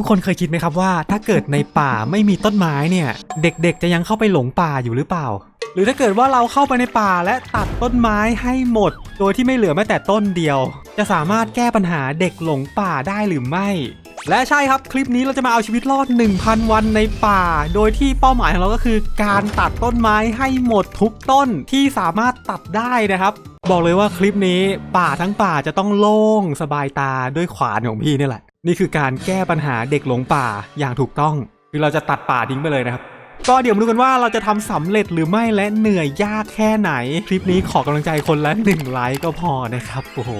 ทุกคนเคยคิดไหมครับว่า ถ้าเกิดในป่าไม่มีต้นไม้เนี่ย เด็กๆ จะยังเข้าไปหลงป่าอยู่หรือเปล่า หรือถ้าเกิดว่าเราเข้าไปในป่าและตัดต้นไม้ให้หมด โดยที่ไม่เหลือแม้แต่ต้นเดียว จะสามารถแก้ปัญหาเด็กหลงป่าได้หรือไม่ และใช่ครับคลิปนี้เราจะมาเอาชีวิตรอด 1,000 วันในป่า โดยที่เป้าหมายของเราก็คือ การตัดต้นไม้ให้หมดทุกต้นที่สามารถตัดได้นะครับบอกเลยว่าคลิปนี้ป่าทั้งป่าจะต้องโล่งสบายตาด้วยขวานของพี่นี่แหละ นี่คือการแก้ปัญหาเด็กหลงป่าอย่างถูกต้อง คือเราจะตัดป่าทิ้งไปเลยนะครับ ก็เดี๋ยวมาดูกันว่าเราจะทำสำเร็จหรือไม่และเหนื่อยยากแค่ไหน คลิปนี้ขอกำลังใจคนละหนึ่งไลค์ก็พอนะครับโอ้โห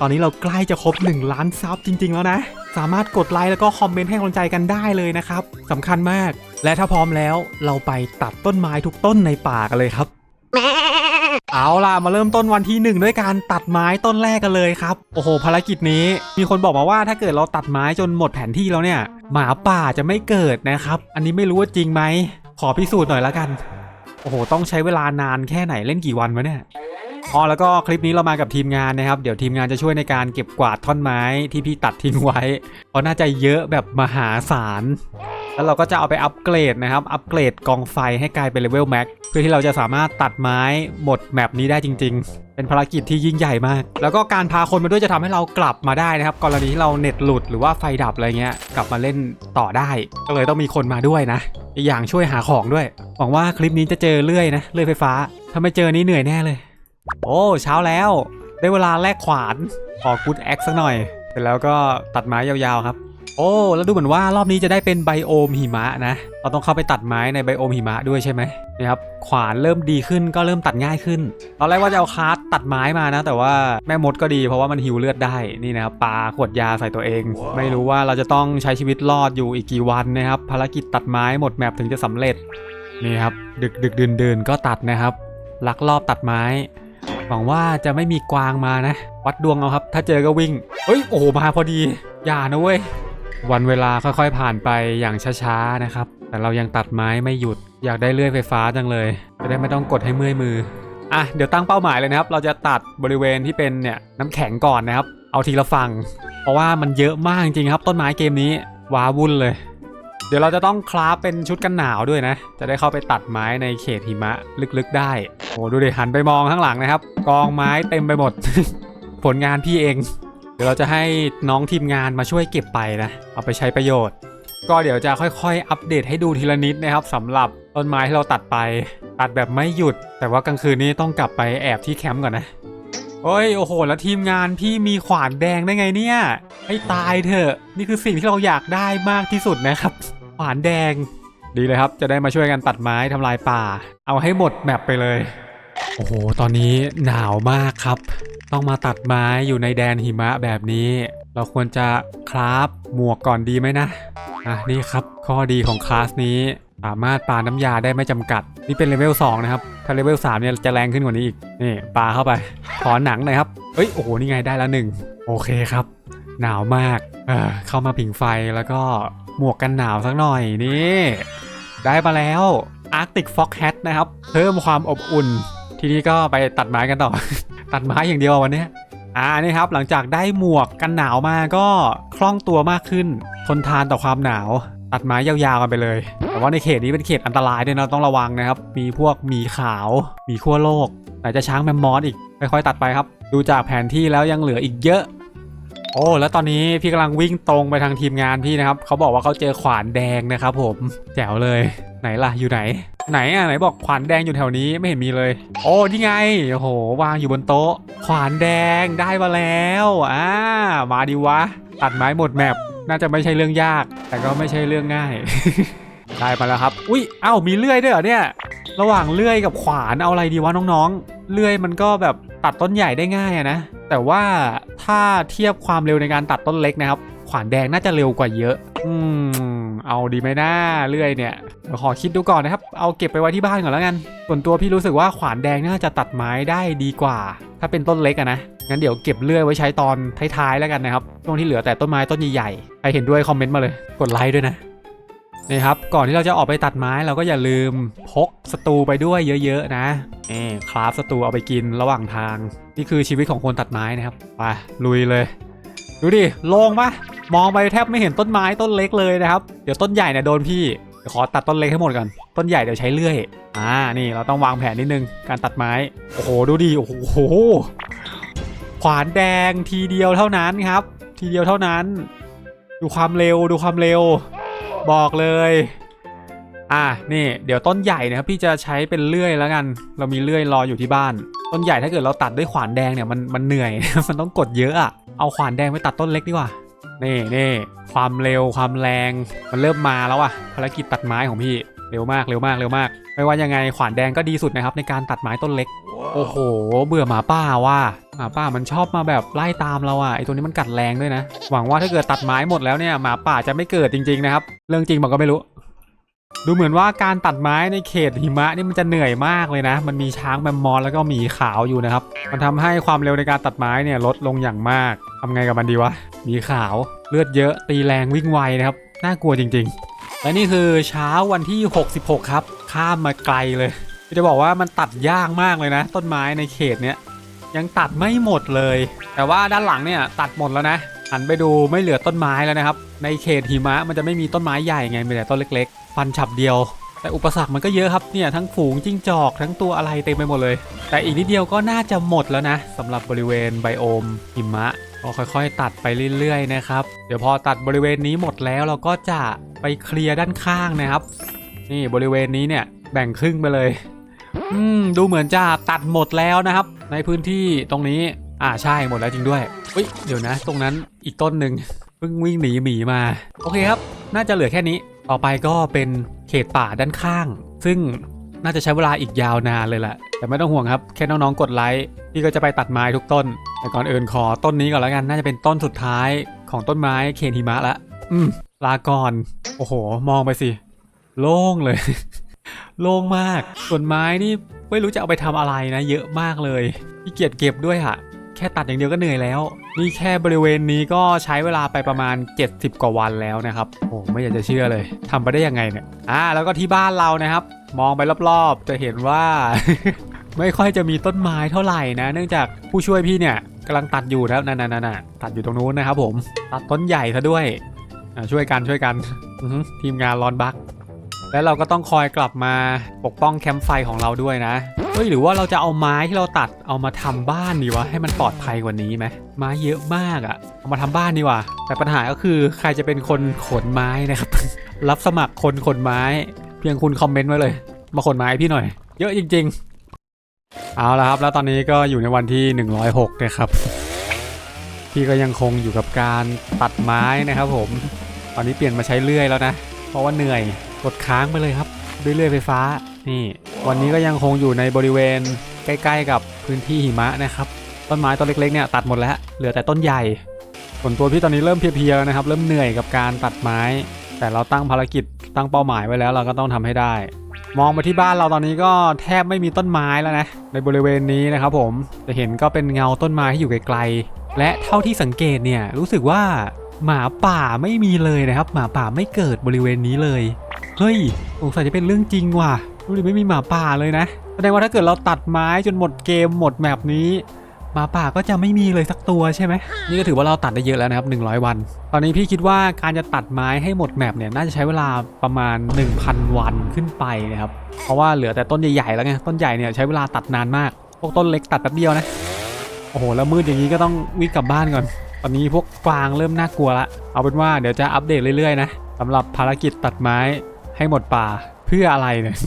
ตอนนี้เราใกล้จะครบ 1 ล้านซับจริง ๆ แล้วนะ สามารถกดไลค์แล้วก็คอมเมนต์ให้กำลังใจกันได้เลยนะครับสำคัญมาก และถ้าพร้อมแล้วเราไปตัดต้นไม้ทุกต้นในป่ากันเลยครับ เอาล่ะมาเริ่มต้นวันที่หนึ่งด้วยการตัดไม้ต้นแรกกันเลยครับ โอ้โห ภารกิจนี้ มีคนบอกมาว่าถ้าเกิดเราตัดไม้จนหมดแผนที่แล้วเนี่ย หมาป่าจะไม่เกิดนะครับ อันนี้ไม่รู้ว่าจริงไหม ขอพิสูจน์หน่อยล้วกัน โอ้โห ต้องใช้เวลานานแค่ไหนเล่นกี่วันวะเนี่ยอ๋อแล้วก็คลิปนี้เรามากับทีมงานนะครับ เดี๋ยวทีมงานจะช่วยในการเก็บกวาดท่อนไม้ที่พี่ตัดทิ้งไว้เพราะน่าจะเยอะแบบมหาศาล แล้วเราก็จะเอาไปอัปเกรดนะครับ อัปเกรดกองไฟให้กลายเป็นเลเวลแม็กเพื่อที่เราจะสามารถตัดไม้หมดแมปนี้ได้จริง ๆ เป็นภารกิจที่ยิ่งใหญ่มาก แล้วก็การพาคนมาด้วยจะทำให้เรากลับมาได้นะครับ กรณีที่เราเน็ตหลุดหรือว่าไฟดับอะไรเงี้ย กลับมาเล่นต่อได้ ก็เลยต้องมีคนมาด้วยนะอีกอย่างช่วยหาของด้วย หวังว่าคลิปนี้จะเจอเลื่อยนะ เลื่อยไฟฟ้า ถ้าไม่เจอนี้เหนื่อยแน่เลย โอ้ เช้าแล้ว ได้เวลาแลกขวาน ขอกูดแอคสักหน่อย เสร็จแล้วก็ตัดไม้ยาวๆครับ โอ้ แล้วดูเหมือนว่ารอบนี้จะได้เป็นไบโอมหิมะนะ เราต้องเข้าไปตัดไม้ในไบโอมหิมะด้วยใช่ไหมนี่ครับขวานเริ่มดีขึ้นก็เริ่มตัดง่ายขึ้นตอนแรกว่าจะเอาคาร์ตตัดไม้มานะ แต่ว่าแม่มดก็ดีเพราะว่ามันหิวเลือดได้นี่นะครับปาขวดยาใส่ตัวเองไม่รู้ว่าเราจะต้องใช้ชีวิตรอดอยู่อีกกี่วันนะครับภารกิจตัดไม้หมดแมปถึงจะสำเร็จนี่ครับดึกดึกเดินเดินๆก็ตัดนะครับลักลอบตัดไม้หวังว่าจะไม่มีกวางมานะ วัดดวงเอาครับ ถ้าเจอก็วิ่งเฮ้ยโอ้โหมาพอดีอย่านะเว้ย วันเวลาค่อยๆผ่านไปอย่างช้าๆนะครับ แต่เรายังตัดไม้ไม่หยุด อยากได้เลื่อยไฟฟ้าจังเลย จะได้ไม่ต้องกดให้เมื่อยมือ อะ เดี๋ยวตั้งเป้าหมายเลยนะครับ เราจะตัดบริเวณที่เป็นเนี่ยน้ำแข็งก่อนนะครับ เอาทีละฝั่ง เพราะว่ามันเยอะมากจริงครับ ต้นไม้เกมนี้ว้าวุ่นเลย เดี๋ยวเราจะต้องคราฟเป็นชุดกันหนาวด้วยนะ จะได้เข้าไปตัดไม้ในเขตหิมะลึกๆ ได้ โอ้ดูดิหันไปมองข้างหลังนะครับ กองไม้เต็มไปหมด ผลงานพี่เอง ดี๋ยวเราจะให้น้องทีมงานมาช่วยเก็บไปนะ เอาไปใช้ประโยชน์ ก็เดี๋ยวจะค่อยๆ อัปเดตให้ดูทีละนิดนะครับสำหรับต้นไม้ที่เราตัดไป ตัดแบบไม่หยุด แต่ว่ากลางคืนนี้ต้องกลับไปแอบที่แคมป์ก่อนนะโอ้ยโอ้โห แล้วทีมงานพี่มีขวานแดงได้ไงเนี่ยให้ตายเถอะ นี่คือสิ่งที่เราอยากได้มากที่สุดนะครับ ขวานแดง ดีเลยครับ จะได้มาช่วยกันตัดไม้ทำลายป่า เอาให้หมดแมปไปเลย โอ้โห ตอนนี้หนาวมากครับ ต้องมาตัดไม้อยู่ในแดนหิมะแบบนี้ เราควรจะคราฟหมวกก่อนดีไหมนะ อะ นี่ครับ ข้อดีของคลาสนี้ สามารถปาน้ำยาได้ไม่จำกัด นี่เป็นเลเวล2นะครับ ถ้าเลเวล3เนี่ยจะแรงขึ้นกว่านี้อีก นี่ปาเข้าไป ขอหนังหน่อยครับ เอ้ย โอ้โห นี่ไงได้แล้วหนึ่ง โอเคครับ หนาวมาก เออเข้ามาผิงไฟแล้วก็หมวกกันหนาวสักหน่อยนี่ ได้มาแล้ว Arctic Fox Hat นะครับ เพิ่มความอบอุ่น ทีนี้ก็ไปตัดไม้กันต่อ ตัดไม้อย่างเดียววันนี้อ่านี่ครับหลังจากได้หมวกกันหนาวมาก็คล่องตัวมากขึ้น ทนทานต่อความหนาว ตัดไม้ยาวๆกันไปเลย แต่ว่าในเขตนี้เป็นเขตอันตรายด้วยนะต้องระวังนะครับ มีพวกหมีขาวหมีขั้วโลกไหนจะช้างแมมมอสอีกค่อยๆตัดไปครับ ดูจากแผนที่แล้วยังเหลืออีกเยอะ โอ้แล้วตอนนี้พี่กำลังวิ่งตรงไปทางทีมงานพี่นะครับเขาบอกว่าเขาเจอขวานแดงนะครับ ผมแจ๋วเลยไหนล่ะอยู่ไหน ไหนอะไหนบอกขวานแดงอยู่แถวนี้ไม่เห็นมีเลย โอ้นี่ไงโอ้โหวางอยู่บนโต๊ะ ขวานแดงได้มาแล้วอ่ามาดิวะ ตัดไม้หมดแมปน่าจะไม่ใช่เรื่องยาก แต่ก็ไม่ใช่เรื่องง่ายได้มาแล้วครับ อุ้ยเอ้ามีเลื่อยด้วยเหรอเนี่ย ระหว่างเลื่อยกับขวานเอาอะไรดีวะน้องๆ เลื่อยมันก็แบบตัดต้นใหญ่ได้ง่ายอะนะ แต่ว่า ถ้าเทียบความเร็วในการตัดต้นเล็กนะครับ ขวานแดงน่าจะเร็วกว่าเยอะ อืม เอาดีไหมนะเลื่อยเนี่ยเดี๋ยวขอคิดดูก่อนนะครับ เอาเก็บไปไว้ที่บ้านก่อนแล้วกัน ส่วนตัวพี่รู้สึกว่าขวานแดงน่าจะตัดไม้ได้ดีกว่า ถ้าเป็นต้นเล็กอะนะ งั้นเดี๋ยวเก็บเลื่อยไว้ใช้ตอนท้ายๆแล้วกันนะครับ ช่วงที่เหลือแต่ต้นไม้ต้นใหญ่ๆ ใครเห็นด้วยคอมเมนต์มาเลย กดไลค์ด้วยนะ นี่ครับก่อนที่เราจะออกไปตัดไม้เราก็อย่าลืมพกสตูไปด้วยเยอะๆนะนี่คราฟสตูเอาไปกินระหว่างทาง นี่คือชีวิตของคนตัดไม้นะครับไปลุยเลย ดูดิโล่งปะมองไปแทบไม่เห็นต้นไม้ต้นเล็กเลยนะครับ เดี๋ยวต้นใหญ่เนี่ยโดนพี่เดี๋ยวขอตัดต้นเล็กให้หมดก่อนต้นใหญ่เดี๋ยวใช้เลื่อยอ่านี่เราต้องวางแผนนิดนึงการตัดไม้โอ้โหดูดิโอ้โหขวานแดงทีเดียวเท่านั้นครับ ทีเดียวเท่านั้น ดูความเร็วดูความเร็ว บอกเลย อะนี่ เดี๋ยวต้นใหญ่นะครับพี่จะใช้เป็นเลื่อยแล้วกัน เรามีเลื่อยรออยู่ที่บ้าน ต้นใหญ่ถ้าเกิดเราตัดด้วยขวานแดงเนี่ยมันมันเหนื่อย มันต้องกดเยอะอะเอาขวานแดงไปตัดต้นเล็กดีกว่านี่นี่ความเร็วความแรงมันเริ่มมาแล้วอะภารกิจตัดไม้ของพี่ เร็วมากเร็วมากเร็วมาก ไม่ว่ายังไงขวานแดงก็ดีสุดนะครับในการตัดไม้ต้นเล็ก โอ้โห เบื่อหมาป่าว่ะหมาป่ามันชอบมาแบบไล่ตามเราอะไอตัวนี้มันกัดแรงด้วยนะ หวังว่าถ้าเกิดตัดไม้หมดแล้วเนี่ยหมาป่าจะไม่เกิดจริงๆนะครับ เรื่องจริงบอกก็ไม่รู้ ดูเหมือนว่าการตัดไม้ในเขตหิมะนี่มันจะเหนื่อยมากเลยนะ มันมีช้างแมมมอสแล้วก็หมีขาวอยู่นะครับ มันทำให้ความเร็วในการตัดไม้เนี่ยลดลงอย่างมากทำไงกับมันดีวะ หมีขาว เลือดเยอะ ตีแรงวิ่งไวนะครับ น่ากลัวจริง ๆ และนี่คือเช้าวันที่ 66 ครับ ข้ามมาไกลเลยจะบอกว่ามันตัดยากมากเลยนะ ต้นไม้ในเขตเนี้ยยังตัดไม่หมดเลย แต่ว่าด้านหลังเนี่ยตัดหมดแล้วนะหันไปดูไม่เหลือต้นไม้แล้วนะครับ ในเขตหิมะมันจะไม่มีต้นไม้ใหญ่ไงมีแต่ต้นเล็ก ๆ ฟันฉับเดียว แต่อุปสรรคมันก็เยอะครับเนี่ยทั้งฝูงจิ้งจอกทั้งตัวอะไรเต็มไปหมดเลย แต่อีกนิดเดียวก็น่าจะหมดแล้วนะสำหรับบริเวณไบโอมหิมะ ก็ค่อยๆ ตัดไปเรื่อยๆนะครับ เดี๋ยวพอตัดบริเวณนี้หมดแล้วเราก็จะไปเคลียร์ด้านข้างนะครับ นี่บริเวณนี้เนี่ยแบ่งครึ่งไปเลย อืมดูเหมือนจะตัดหมดแล้วนะครับ ในพื้นที่ตรงนี้อ่าใช่หมดแล้วจริงด้วยเฮ้ยเดี๋ยวนะ ตรงนั้นอีกต้นหนึ่งเพิ่งวิ่งหนีหมีมา โอเคครับ น่าจะเหลือแค่นี้ ต่อไปก็เป็นเขตป่าด้านข้าง ซึ่ง น่าจะใช้เวลาอีกยาวนานเลยแหละ แต่ไม่ต้องห่วงครับ แค่น้องๆ กดไลค์ พี่ก็จะไปตัดไม้ทุกต้น แต่ก่อนอื่นขอต้นนี้ก่อนแล้วกัน น่าจะเป็นต้นสุดท้ายของต้นไม้เคนหิมะละ อืม ลาก่อน โอ้โห มองไปสิ โล่งเลย โล่งมาก ส่วนไม้นี่ไม่รู้จะเอาไปทำอะไรนะ เยอะมากเลยพี่เกียจเก็บด้วยอะ แค่ตัดอย่างเดียวก็เหนื่อยแล้ว นี่แค่บริเวณนี้ก็ใช้เวลาไปประมาณ 70 กว่าวันแล้วนะครับโอ้ไม่อยากจะเชื่อเลยทำไปได้ยังไงเนี่ยอ่าแล้วก็ที่บ้านเรานะครับ มองไปรอบๆ จะเห็นว่า ไม่ค่อยจะมีต้นไม้เท่าไหร่นะ เนื่องจากผู้ช่วยพี่เนี่ยกำลังตัดอยู่นะครับนั่นๆๆๆตัดอยู่ตรงนู้นนะครับผมตัดต้นใหญ่ซะด้วยช่วยกันช่วยกันทีมงานรอนบัก และเราก็ต้องคอยกลับมาปกป้องแคมป์ไฟของเราด้วยนะ เฮ้ยหรือว่าเราจะเอาไม้ที่เราตัดเอามาทำบ้านดีวะให้มันปลอดภัยกว่านี้ไหมไม้เยอะมากอะเอามาทำบ้านดีกว่าแต่ปัญหาก็คือใครจะเป็นคนขนไม้นะครับ รับสมัครคนขนไม้ เพียงคุณคอมเมนต์ไว้เลย มาขนไม้พี่หน่อย เยอะจริง ๆ เอาละครับแล้วตอนนี้ก็อยู่ในวันที่ 106นะครับพี่ก็ยังคงอยู่กับการตัดไม้นะครับ ผม ตอนนี้เปลี่ยนมาใช้เลื่อยแล้วนะ เพราะว่าเหนื่อย กดค้างไปเลยครับด้วยเลื่อยไฟฟ้านี่ วันนี้ก็ยังคงอยู่ในบริเวณใกล้ๆกับพื้นที่หิมะนะครับต้นไม้ต้นเล็กๆเนี่ยตัดหมดแล้วเหลือแต่ต้นใหญ่ส่วนตัวพี่ตอนนี้เริ่มเพลียๆนะครับ เริ่มเหนื่อยกับการตัดไม้ แต่เราตั้งภารกิจตั้งเป้าหมายไว้แล้วเราก็ต้องทำให้ได้ มองมาที่บ้านเราตอนนี้ก็แทบไม่มีต้นไม้แล้วนะในบริเวณนี้นะครับผมจะเห็นก็เป็นเงาต้นไม้ที่อยู่ไกลๆและเท่าที่สังเกตเนี่ยรู้สึกว่าหมาป่าไม่มีเลยนะครับ หมาป่าไม่เกิดบริเวณนี้เลย เฮ้ยสงสัยจะเป็นเรื่องจริงว่ะดูดิไม่มีหมาป่าเลยนะ แสดงว่าถ้าเกิดเราตัดไม้จนหมดเกมหมดแมปนี้หมาป่าก็จะไม่มีเลยสักตัวใช่ไหม นี่ก็ถือว่าเราตัดได้เยอะแล้วนะครับ 100 วัน ตอนนี้พี่คิดว่าการจะตัดไม้ให้หมดแมปเนี่ยน่าจะใช้เวลาประมาณ 1,000 วันขึ้นไปนะครับ เพราะว่าเหลือแต่ต้นใหญ่ๆแล้วไง ต้นใหญ่เนี่ยใช้เวลาตัดนานมาก พวกต้นเล็กตัดแป๊บเดียวนะ โอ้โห แล้วมืดอย่างนี้ก็ต้องวิ่งกลับบ้านก่อน ตอนนี้พวกกวางเริ่มน่ากลัวละ เอาเป็นว่าเดี๋ยวจะอัปเดตเรื่อยๆนะสำหรับภารกิจตัดไม้ ให้หมดป่าเพื่ออะไรเนี่ย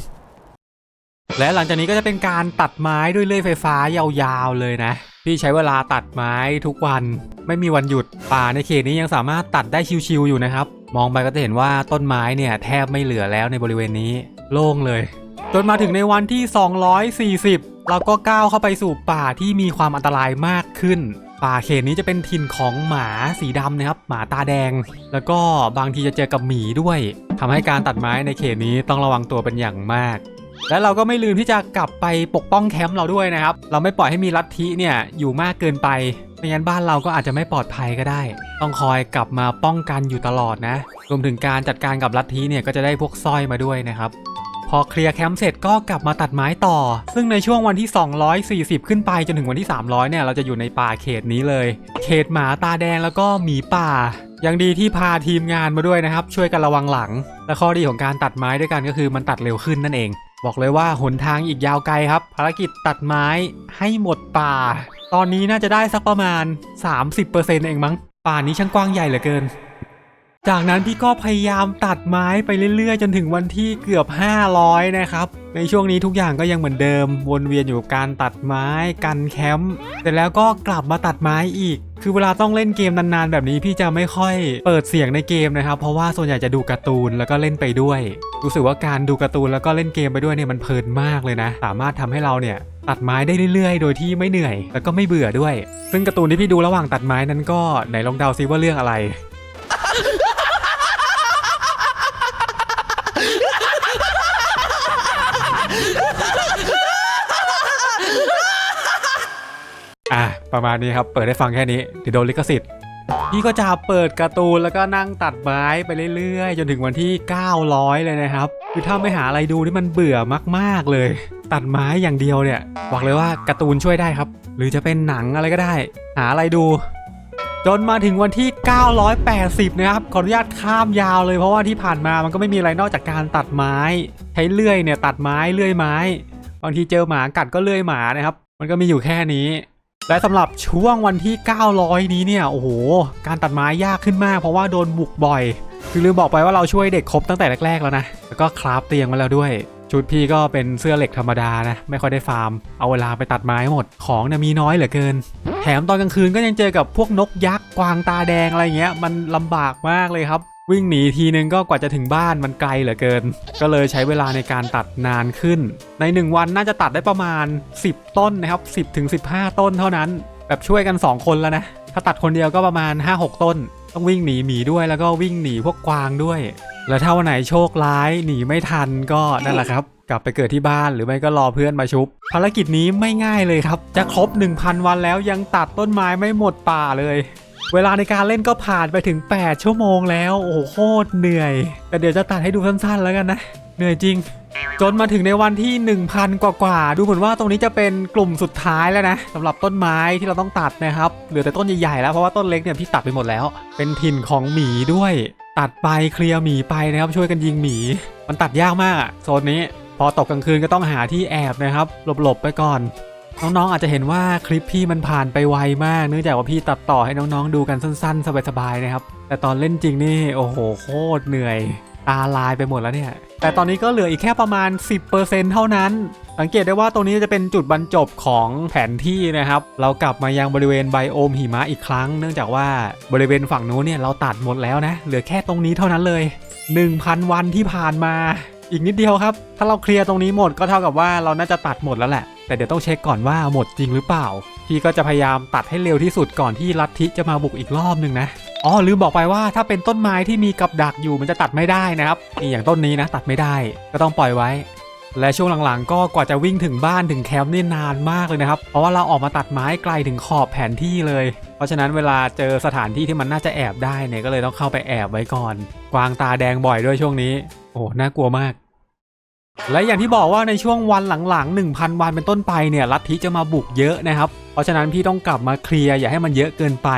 และหลังจากนี้ก็จะเป็นการตัดไม้ด้วยเลื่อยไฟฟ้ายาวๆเลยนะพี่ใช้เวลาตัดไม้ทุกวันไม่มีวันหยุดป่าในเขตนี้ยังสามารถตัดได้ชิวๆอยู่นะครับ มองไปก็จะเห็นว่าต้นไม้เนี่ยแทบไม่เหลือแล้วในบริเวณนี้โล่งเลย จนมาถึงในวันที่ 240 เราก็ก้าวเข้าไปสู่ป่าที่มีความอันตรายมากขึ้น ป่าเขตนี้จะเป็นถิ่นของหมาสีดำนะครับ หมาตาแดง แล้วก็บางทีจะเจอกับหมีด้วยทำให้การตัดไม้ในเขตนี้ต้องระวังตัวเป็นอย่างมาก และเราก็ไม่ลืมที่จะกลับไปปกป้องแคมป์เราด้วยนะครับ เราไม่ปล่อยให้มีลัทธิเนี่ยอยู่มากเกินไปไม่งั้นบ้านเราก็อาจจะไม่ปลอดภัยก็ได้ ต้องคอยกลับมาป้องกันอยู่ตลอดนะ รวมถึงการจัดการกับลัทธิเนี่ยก็จะได้พวกสร้อยมาด้วยนะครับ พอเคลียร์แคมป์เสร็จก็กลับมาตัดไม้ต่อ ซึ่งในช่วงวันที่ 240 ขึ้นไปจนถึงวันที่ 300 เนี่ยเราจะอยู่ในป่าเขตนี้เลย เขตหมาตาแดงแล้วก็หมีป่ายังดีที่พาทีมงานมาด้วยนะครับ ช่วยกันระวังหลัง และข้อดีของการตัดไม้ด้วยกันก็คือมันตัดเร็วขึ้นนั่นเอง บอกเลยว่าหนทางอีกยาวไกลครับ ภารกิจตัดไม้ให้หมดป่า ตอนนี้น่าจะได้สักประมาณ 30%เองมั้ง ป่านี้ช่างกว้างใหญ่เหลือเกิน จากนั้นพี่ก็พยายามตัดไม้ไปเรื่อยๆ จนถึงวันที่เกือบ 500 นะครับ ในช่วงนี้ทุกอย่างก็ยังเหมือนเดิม วนเวียนอยู่กับการตัดไม้กันแคมป์เสร็จแล้วก็กลับมาตัดไม้อีก คือเวลาต้องเล่นเกมนานๆ แบบนี้พี่จะไม่ค่อยเปิดเสียงในเกมนะครับ เพราะว่าส่วนใหญ่จะดูการ์ตูนแล้วก็เล่นไปด้วย รู้สึกว่าการดูการ์ตูนแล้วก็เล่นเกมไปด้วยเนี่ยมันเพลินมากเลยนะ สามารถทำให้เราเนี่ยตัดไม้ได้เรื่อยๆ โดยที่ไม่เหนื่อย แล้วก็ไม่เบื่อด้วย ซึ่งการ์ตูนที่พี่ดูระหว่างตัดไม้นั้นก็ไหนลองเดาซิว่าเรื่องอะไร ประมาณนี้ครับ เปิดให้ฟังแค่นี้เดี๋ยวโดนลิขสิทธิ์พี่ก็จะเปิดการ์ตูนแล้วก็นั่งตัดไม้ไปเรื่อยๆ จนถึงวันที่ 900 เลยนะครับ คือถ้าไม่หาอะไรดูนี่มันเบื่อมากๆเลย ตัดไม้อย่างเดียวเนี่ยบอกเลยว่าการ์ตูนช่วยได้ครับ หรือจะเป็นหนังอะไรก็ได้ หาอะไรดู จนมาถึงวันที่ 980 นะครับขออนุญาตข้ามยาวเลยเพราะว่าที่ผ่านมามันก็ไม่มีอะไรนอกจากการตัดไม้ ใช้เลื่อยเนี่ยตัดไม้เลื่อยไม้บางทีเจอหมากัดก็เลื่อยหมานะครับ มันก็มีอยู่แค่นี้ และสำหรับช่วงวันที่ 900 นี้เนี่ยโอ้โห การตัดไม้ยากขึ้นมาก เพราะว่าโดนบุกบ่อยคือลืมบอกไปว่าเราช่วยเด็กครบตั้งแต่แรกๆแล้วนะแล้วก็คราฟเตียงมาแล้วด้วย ชุดพี่ก็เป็นเสื้อเหล็กธรรมดานะ ไม่ค่อยได้ฟาร์ม เอาเวลาไปตัดไม้หมดของเนี่ยมีน้อยเหลือเกิน แถมตอนกลางคืนก็ยังเจอกับพวกนกยักษ์กวางตาแดงอะไรเงี้ยมันลำบากมากเลยครับ วิ่งหนีทีนึงก็กว่าจะถึงบ้านมันไกลเหลือเกิน ก็เลยใช้เวลาในการตัดนานขึ้น ใน 1 วันน่าจะตัดได้ประมาณ 10 ต้นนะครับ 10ถึง15 ต้นเท่านั้น แบบช่วยกัน 2 คนแล้วนะ ถ้าตัดคนเดียวก็ประมาณ 5-6 ต้น ต้องวิ่งหนีหมีด้วยแล้วก็วิ่งหนีพวกกวางด้วย แล้วถ้าวันไหนโชคร้ายหนีไม่ทันก็นั่นแหละครับกลับไปเกิดที่บ้านหรือไม่ก็รอเพื่อนมาชุบ ภารกิจนี้ไม่ง่ายเลยครับ จะครบ 1,000 วันแล้วยังตัดต้นไม้ไม่หมดป่าเลย เวลาในการเล่นก็ผ่านไปถึง 8 ชั่วโมงแล้ว โอ้โหโคตรเหนื่อย แต่เดี๋ยวจะตัดให้ดูสั้นๆแล้วกันนะ เหนื่อยจริง จนมาถึงในวันที่ 1,000 กว่าๆดูเหมือนว่าตรงนี้จะเป็นกลุ่มสุดท้ายแล้วนะสำหรับต้นไม้ที่เราต้องตัดนะครับ เหลือแต่ต้นใหญ่ๆแล้วเพราะว่าต้นเล็กเนี่ยพี่ตัดไปหมดแล้ว เป็นถิ่นของหมีด้วย ตัดไปเคลียร์หมีไปนะครับช่วยกันยิงหมี มันตัดยากมากโซนนี้ พอตกกลางคืนก็ต้องหาที่แอบนะครับหลบๆไปก่อน น้องๆอาจจะเห็นว่าคลิปพี่มันผ่านไปไวมาก เนื่องจากว่าพี่ตัดต่อให้น้องๆดูกันสั้นๆ สบายๆนะครับ แต่ตอนเล่นจริงนี่โอ้โหโคตรเหนื่อย ตาลายไปหมดแล้วเนี่ย แต่ตอนนี้ก็เหลืออีกแค่ประมาณ 10%เท่านั้น สังเกตได้ว่าตรงนี้จะเป็นจุดบรรจบของแผนที่นะครับ เรากลับมายังบริเวณไบโอมหิมะอีกครั้ง เนื่องจากว่าบริเวณฝั่งนู้นเนี่ยเราตัดหมดแล้วนะ เหลือแค่ตรงนี้เท่านั้นเลย 1,000 วันที่ผ่านมา อีกนิดเดียวครับ ถ้าเราเคลียร์ตรงนี้หมดก็เท่ากับว่าเราน่าจะตัดหมดแล้วแหละ แต่เดี๋ยวต้องเช็คก่อนว่าหมดจริงหรือเปล่า พี่ก็จะพยายามตัดให้เร็วที่สุดก่อนที่ลัทธิจะมาบุกอีกรอบหนึ่งนะอ๋อลืมบอกไปว่าถ้าเป็นต้นไม้ที่มีกับดักอยู่มันจะตัดไม่ได้นะครับนี่อย่างต้นนี้นะ ตัดไม่ได้ ก็ต้องปล่อยไว้ และช่วงหลังๆ ก็กว่าจะวิ่งถึงบ้านถึงแคมป์นี่นานมากเลยนะครับ เพราะว่าเราออกมาตัดไม้ไกลถึงขอบแผนที่เลย เพราะฉะนั้นเวลาเจอสถานที่ที่มันน่าจะแอบได้เนี่ยก็เลยต้องเข้าไปแอบไว้ก่อน กวางตาแดงบ่อยด้วยช่วงนี้ โอ้น่ากลัวมาก และอย่างที่บอกว่าในช่วงวันหลังๆ 1,000 วันเป็นต้นไปเนี่ยลัทธิจะมาบุกเยอะนะครับ เพราะฉะนั้นพี่ต้องกลับมาเคลียร์อย่าให้มันเยอะเกินไป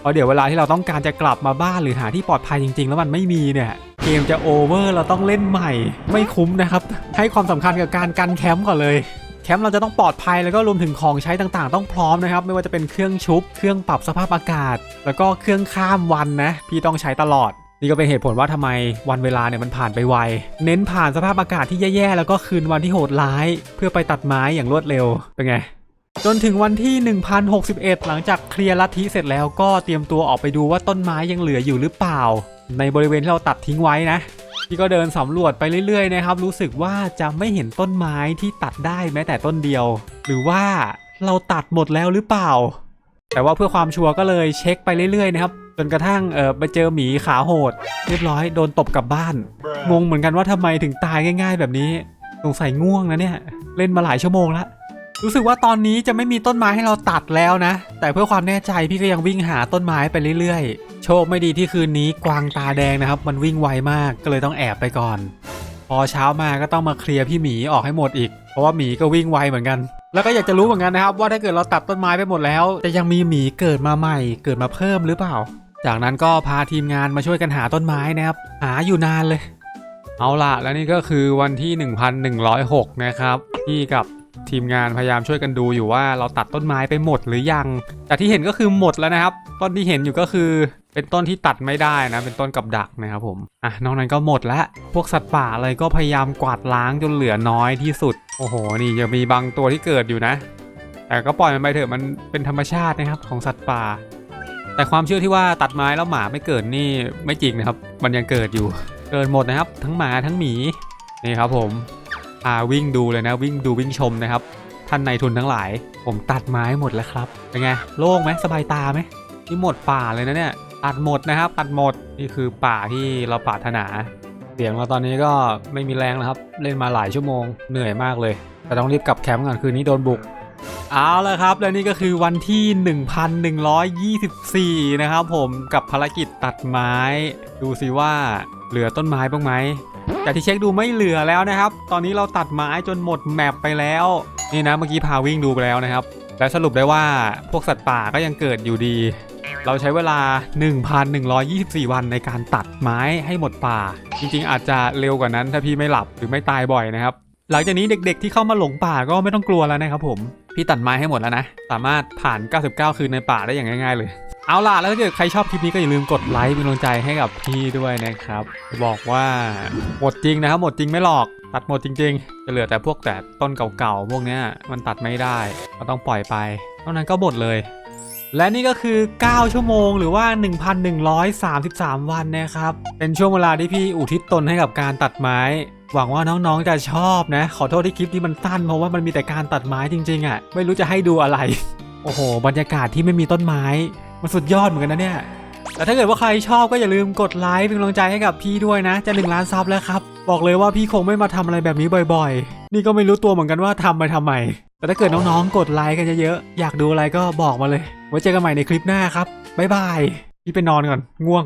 เพราะเดี๋ยวเวลาที่เราต้องการจะกลับมาบ้านหรือหาที่ปลอดภัยจริง ๆ แล้วมันไม่มีเนี่ยเกมจะโอเวอร์เราต้องเล่นใหม่ ไม่คุ้มนะครับ ให้ความสำคัญกับการกันแคมป์ก่อนเลยแคมป์เราจะต้องปลอดภัยแล้วก็รวมถึงของใช้ต่างๆ ต้องพร้อมนะครับ ไม่ว่าจะเป็นเครื่องชุบ เครื่องปรับสภาพอากาศ แล้วก็เครื่องข้ามวันนะ พี่ต้องใช้ตลอด นี่ก็เป็นเหตุผลว่าทำไมวันเวลาเนี่ยมันผ่านไปไว เน้นผ่านสภาพอากาศที่แย่ๆ แล้วก็คืนวันที่โหดร้าย เพื่อไปตัดไม้อย่างรวดเร็ว เป็นไง จนถึงวันที่ 1061 หลังจากเคลียร์ลัทธิเสร็จแล้วก็เตรียมตัวออกไปดูว่าต้นไม้ยังเหลืออยู่หรือเปล่า ในบริเวณที่เราตัดทิ้งไว้นะพี่ก็เดินสำรวจไปเรื่อยๆนะครับ รู้สึกว่าจะไม่เห็นต้นไม้ที่ตัดได้แม้แต่ต้นเดียว หรือว่าเราตัดหมดแล้วหรือเปล่า แต่ว่าเพื่อความชัวร์ก็เลยเช็คไปเรื่อยๆนะครับ จนกระทั่งเออไปเจอหมีขาโหด เรียบร้อยโดนตบกลับบ้าน งงเหมือนกันว่าทำไมถึงตายง่าย ๆ แบบนี้สงสัยง่วงนะเนี่ย เล่นมาหลายชั่วโมงแล้วรู้สึกว่าตอนนี้จะไม่มีต้นไม้ให้เราตัดแล้วนะ แต่เพื่อความแน่ใจพี่ก็ยังวิ่งหาต้นไม้ไปเรื่อยๆ โชคไม่ดีที่คืนนี้กวางตาแดงนะครับ มันวิ่งไวมากก็เลยต้องแอบไปก่อน พอเช้ามาก็ต้องมาเคลียร์พี่หมีออกให้หมดอีก เพราะว่าหมีก็วิ่งไวเหมือนกัน แล้วก็อยากจะรู้เหมือนกันนะครับ ว่าถ้าเกิดเราตัดต้นไม้ไปหมดแล้ว จะยังมีหมีเกิดมาใหม่ เกิดมาเพิ่มหรือเปล่า จากนั้นก็พาทีมงานมาช่วยกันหาต้นไม้นะครับ หาอยู่นานเลย เอาละแล้วนี่ก็คือวันที่ 1106 นะครับที่กับทีมงานพยายามช่วยกันดูอยู่ว่าเราตัดต้นไม้ไปหมดหรือยังแต่ที่เห็นก็คือหมดแล้วนะครับ ต้นที่เห็นอยู่ก็คือเป็นต้นที่ตัดไม่ได้นะ เป็นต้นกับดักนะครับผมอะนอกนั้นก็หมดแล้วพวกสัตว์ป่าอะไรก็พยายามกวาดล้างจนเหลือน้อยที่สุด โอ้โห นี่ยังมีบางตัวที่เกิดอยู่นะ แต่ก็ปล่อยมันไปเถอะมันเป็นธรรมชาตินะครับของสัตว์ป่า แต่ความเชื่อที่ว่าตัดไม้แล้วหมาไม่เกิดนี่ไม่จริงนะครับ มันยังเกิดอยู่ เกิดหมดนะครับ ทั้งหมาทั้งหมีนี่ครับผมอ่าวิ่งดูเลยนะ วิ่งดูวิ่งชมนะครับ ท่านนายทุนทั้งหลาย ผมตัดไม้หมดแล้วครับเป็นไงโล่งไหมสบายตาไหมนี่หมดป่าเลยนะเนี่ยตัดหมดนะครับ ตัดหมดนี่คือป่าที่เราปรารถนา เสียงเราตอนนี้ก็ไม่มีแรงแล้วครับ เล่นมาหลายชั่วโมงเหนื่อยมากเลย แต่ต้องรีบกลับแคมป์ก่อนคืนนี้โดนบุก เอาละครับ และนี่ก็คือวันที่ 1124 นะครับผมกับภารกิจตัดไม้ ดูสิว่าเหลือต้นไม้บ้างไหมจากที่เช็คดูไม่เหลือแล้วนะครับ ตอนนี้เราตัดไม้จนหมดแมปไปแล้ว นี่นะเมื่อกี้พาวิ่งดูไปแล้วนะครับ และสรุปได้ว่าพวกสัตว์ป่าก็ยังเกิดอยู่ดี เราใช้เวลา 1,124 วันในการตัดไม้ให้หมดป่า จริงๆ อาจจะเร็วกว่านั้นถ้าพี่ไม่หลับหรือไม่ตายบ่อยนะครับ หลังจากนี้เด็กๆที่เข้ามาหลงป่าก็ไม่ต้องกลัวแล้วนะครับผมพี่ตัดไม้ให้หมดแล้วนะ สามารถผ่าน 99 คืนในป่าได้อย่างง่าย ๆ เลยเอาล่ะแล้วถ้าเกิดใครชอบคลิปนี้ก็อย่าลืมกดไลค์เป็นกำลังใจให้กับพี่ด้วยนะครับ บอกว่าหมดจริงนะครับหมดจริงไม่หลอก ตัดหมดจริง ๆ จะเหลือแต่พวกแต่ต้นเก่าๆพวกเนี้ยมันตัดไม่ได้ก็ต้องปล่อยไปเท่านั้นก็หมดเลย และนี่ก็คือ 9 ชั่วโมงหรือว่า 1,133 วันนะครับ เป็นช่วงเวลาที่พี่อุทิศตนให้กับการตัดไม้ หวังว่าน้องๆจะชอบนะ ขอโทษที่คลิปนี้มันสั้นเพราะว่ามันมีแต่การตัดไม้จริง ๆอะ่ะ ไม่รู้จะให้ดูอะไร โอ้โห บรรยากาศที่ไม่มีต้นไม้ มันสุดยอดเหมือนกันนะเนี่ยแต่ถ้าเกิดว่าใครชอบก็อย่าลืมกดไลค์เป็นกำลังใจให้กับพี่ด้วยนะ จะ1ล้านซับแล้วครับ บอกเลยว่าพี่คงไม่มาทำอะไรแบบนี้บ่อยๆ นี่ก็ไม่รู้ตัวเหมือนกันว่าทำไปทำไม แต่ถ้าเกิดน้องๆ กดไลค์กันเยอะๆ อยากดูอะไรก็บอกมาเลย ไว้เจอกันใหม่ในคลิปหน้าครับ บ๊ายบาย พี่ไปนอนก่อน ง่วง